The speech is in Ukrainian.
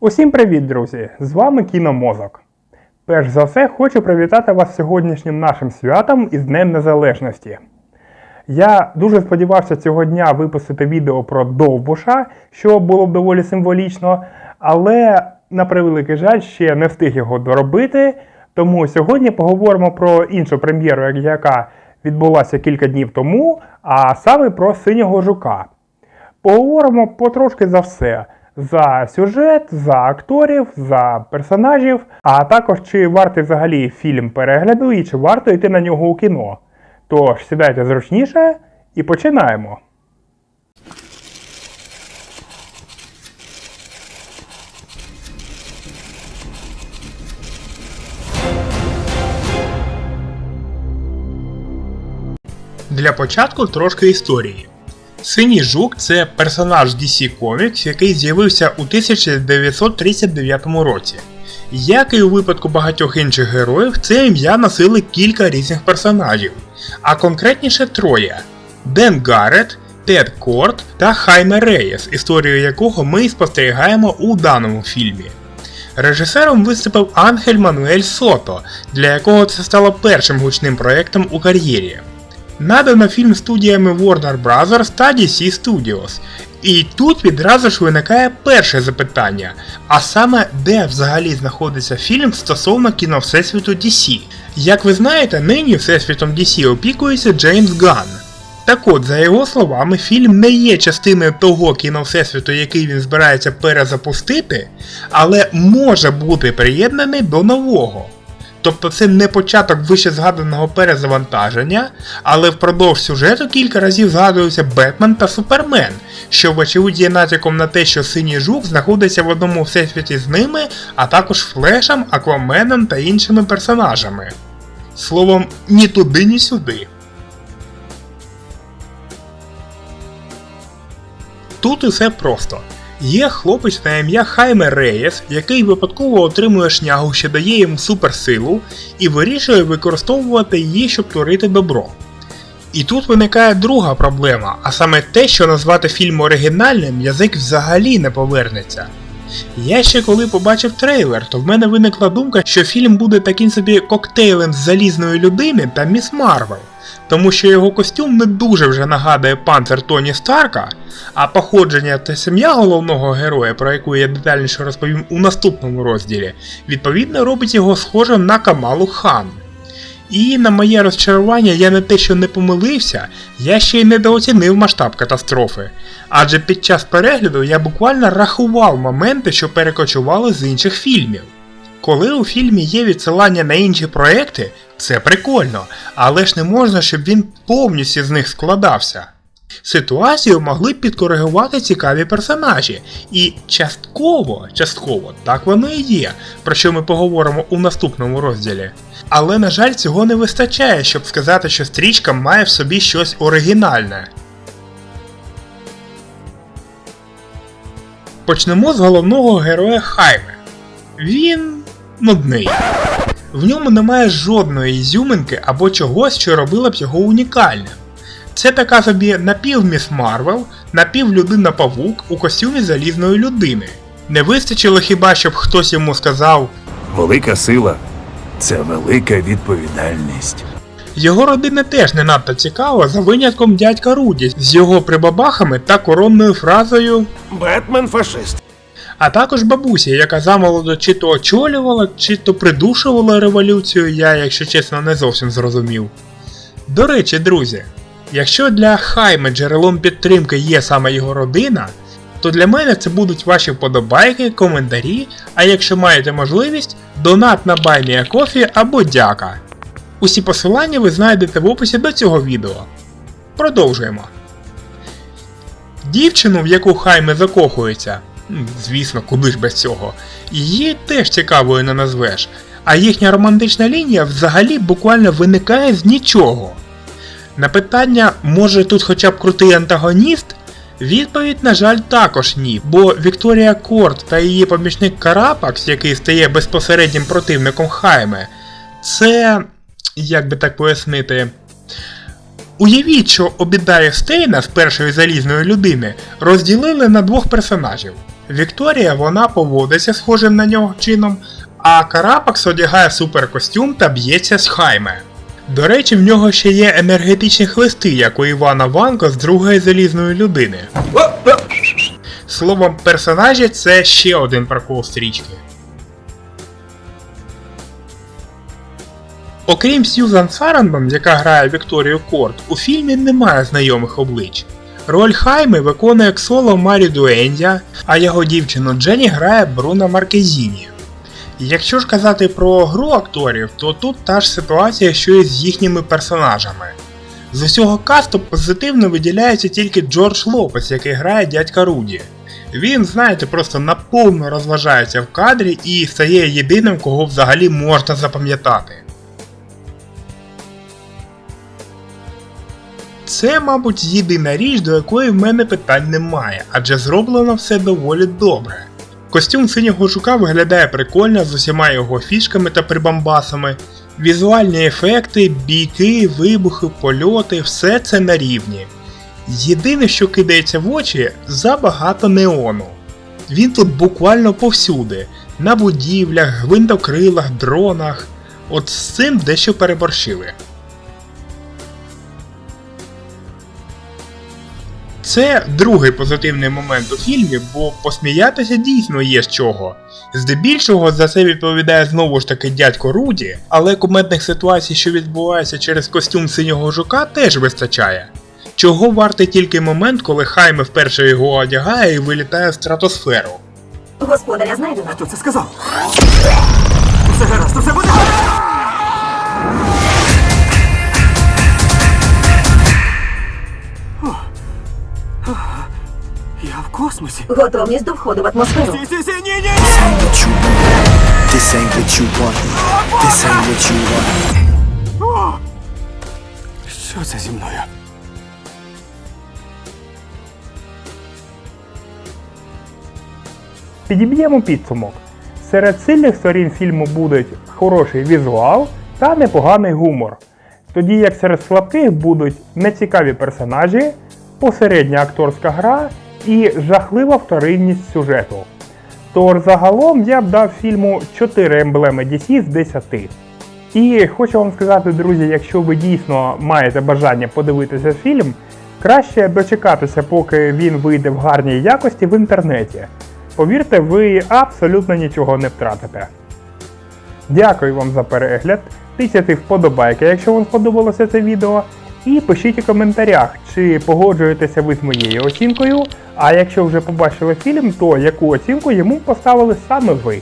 Усім привіт, друзі! З вами Кіномозок. Перш за все, хочу привітати вас сьогоднішнім нашим святом із Днем Незалежності. Я дуже сподівався цього дня випустити відео про Довбуша, що було б доволі символічно, але, на превеликий жаль, ще не встиг його доробити. Тому сьогодні поговоримо про іншу прем'єру, яка відбулася кілька днів тому, а саме про синього жука. Поговоримо потрошки за все: за сюжет, за акторів, за персонажів, а також чи вартий взагалі фільм перегляду і чи варто йти на нього у кіно. Тож сідайте зручніше і починаємо. Для початку трошки історії. Синій жук це персонаж DC Comics, який з'явився у 1939 році. Як і у випадку багатьох інших героїв, це ім'я носили кілька різних персонажів, а конкретніше троє: Ден Гаррет, Тед Корт та Хайме Реєс, історію якого ми спостерігаємо у даному фільмі. Режисером виступив Ангель Мануель Сото, для якого це стало першим гучним проєктом у кар'єрі. Надано фільм студіями Warner Bros. та DC Studios. І тут відразу ж виникає перше запитання, а саме де взагалі знаходиться фільм стосовно кіно Всесвіту DC. Як ви знаєте, нині Всесвітом DC опікується Джеймс Ганн. Так от, за його словами, фільм не є частиною того кіно Всесвіту, який він збирається перезапустити, але може бути приєднаний до нового. Тобто це не початок вище згаданого перезавантаження, але впродовж сюжету кілька разів згадуються Бетмен та Супермен, що вочевидь є натяком на те, що синій жук знаходиться в одному всесвіті з ними, а також Флешем, Акваменом та іншими персонажами. Словом, ні туди, ні сюди. Тут усе просто. Є хлопець на ім'я Хайме Реєс, який випадково отримує шнягу, що дає йому суперсилу, і вирішує використовувати її, щоб творити добро. І тут виникає друга проблема, а саме те, що назвати фільм оригінальним язик взагалі не повернеться. Я ще коли побачив трейлер, то в мене виникла думка, що фільм буде таким собі коктейлем з залізної людини та Міс Марвел, тому що його костюм не дуже вже нагадує панцир Тоні Старка, а походження та сім'я головного героя, про яку я детальніше розповім у наступному розділі, відповідно робить його схожим на Камалу Хан. І на моє розчарування я не те, що не помилився, я ще й недооцінив масштаб катастрофи. Адже під час перегляду я буквально рахував моменти, що перекочували з інших фільмів. Коли у фільмі є відсилання на інші проекти, це прикольно, але ж не можна, щоб він повністю з них складався. Ситуацію могли б підкоригувати цікаві персонажі, і частково, частково так воно і є, про що ми поговоримо у наступному розділі. Але, на жаль, цього не вистачає, щоб сказати, що стрічка має в собі щось оригінальне. Почнемо з головного героя Хайме. Він нудний. В ньому немає жодної ізюминки або чогось, що робило б його унікальним. Це така собі напів Міс Марвел, напів людина павук у костюмі залізної людини. Не вистачило хіба, щоб хтось йому сказав, Велика сила це велика відповідальність. його родина теж не надто цікава за винятком дядька Руді з його прибабахами та коронною фразою, Бетмен фашист. А також бабуся, яка замолоду чи то очолювала, чи то придушувала революцію, я, якщо чесно, не зовсім зрозумів. До речі, друзі, якщо для Хайме джерелом підтримки є саме його родина, то для мене це будуть ваші вподобайки, коментарі, а якщо маєте можливість, донат на Coffee або дяка. Усі посилання ви знайдете в описі до цього відео. Продовжуємо. Дівчину, в яку Хайме закохується, звісно, куди ж без цього, її теж цікавою не назвеш, а їхня романтична лінія взагалі буквально виникає з нічого. На питання, може тут хоча б крутий антагоніст? Відповідь, на жаль, також ні, бо Вікторія Корт та її помічник Карапакс, який стає безпосереднім противником Хайме, це. як би так пояснити. Уявіть, що Обідая Стейна з першої залізної людини розділили на двох персонажів Вікторія вона поводиться схожим на нього чином, а Карапакс одягає суперкостюм та б'ється з Хайме. До речі, в нього ще є енергетичні хлисти, як у Івана Ванко з другої залізної людини. Словом, персонажі це ще один прокол стрічки. Окрім Сьюзан Сарандон, яка грає Вікторію Корт, у фільмі немає знайомих облич. Роль Хайми виконує Ксоло Марі Дуендя, а його дівчину Дженні грає Бруно Маркезіні. Якщо ж казати про гру акторів, то тут та ж ситуація, що і з їхніми персонажами. З усього касту позитивно виділяється тільки Джордж Лопес, який грає дядька Руді. Він, знаєте, просто наповно розважається в кадрі і стає єдиним, кого взагалі можна запам'ятати. Це, мабуть, єдина річ, до якої в мене питань немає, адже зроблено все доволі добре. Костюм синього жука виглядає прикольно з усіма його фішками та прибамбасами. Візуальні ефекти, бійки, вибухи, польоти все це на рівні. Єдине, що кидається в очі, забагато неону. Він тут буквально повсюди, на будівлях, гвинтокрилах, дронах. От з цим дещо переборщили. Це другий позитивний момент у фільмі, бо посміятися дійсно є з чого. Здебільшого за це відповідає знову ж таки дядько Руді, але кумедних ситуацій, що відбуваються через костюм синього жука, теж вистачає. Чого вартий тільки момент, коли Хайме вперше його одягає і вилітає в стратосферу. Господаря знайдено. Хто це сказав? Все гаразд, усе буде. Я в космосі. Готовність до входу в атмосферу. Сі, сі, сі, ні, ні, ні! what you want. This ain't what you want. This ain't what you want. О! Що це зі мною? Підіб'ємо підсумок. Серед сильних сторін фільму будуть хороший візуал та непоганий гумор. Тоді як серед слабких будуть нецікаві персонажі, посередня акторська гра і жахлива вторинність сюжету. Тож загалом я б дав фільму 4 емблеми DC з 10. І хочу вам сказати, друзі, якщо ви дійсно маєте бажання подивитися фільм, краще дочекатися, поки він вийде в гарній якості в інтернеті. Повірте, ви абсолютно нічого не втратите. Дякую вам за перегляд. Тисяйте вподобайки, якщо вам сподобалося це відео. І пишіть у коментарях, чи погоджуєтеся ви з моєю оцінкою. А якщо вже побачили фільм, то яку оцінку йому поставили саме ви.